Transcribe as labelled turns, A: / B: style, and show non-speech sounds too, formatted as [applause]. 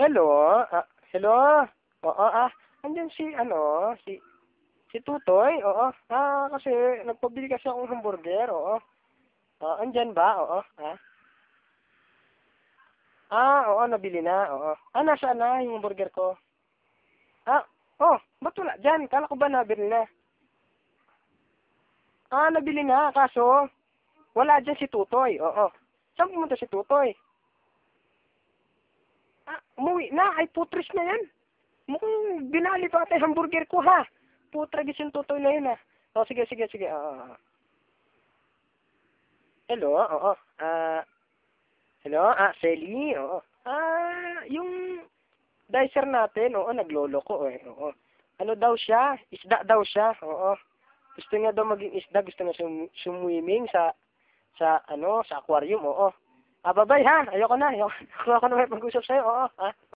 A: Hello? Ah, hello? Oo, ah, andyan si, ano, si, si Tutoy, oo. Ah, kasi, nagpabili kasi akong hamburger, oo. Ah, andyan ba? Oo, ah. Ah, oo, nabili na, oo. Ah, nasaan na yung hamburger ko? Ah, oh, ba't wala dyan? Kala ko ba nabili na? Ah, nabili na, kaso, wala dyan si Tutoy, oo. Saan pumunta si Tutoy? Umuwi na. Ay, putris na yan. Mukhang binali ata yung hamburger ko, ha? Putragis yung tutoy na yun, ha? O, sige, sige, sige. Oo, oo. Hello, oo. Ah, hello, ah, Selly, oo. Ah, yung dicer natin, oo, nagloloko, eh, oo. Ano daw siya? Isda daw siya, oo. Gusto niya daw maging isda, gusto niya sum- swimming sa, sa, ano, sa aquarium, oo. Ah, bye-bye, ha? Ayoko na, ayoko, [laughs] ayoko na may pag-usap sa'yo, oo, ha?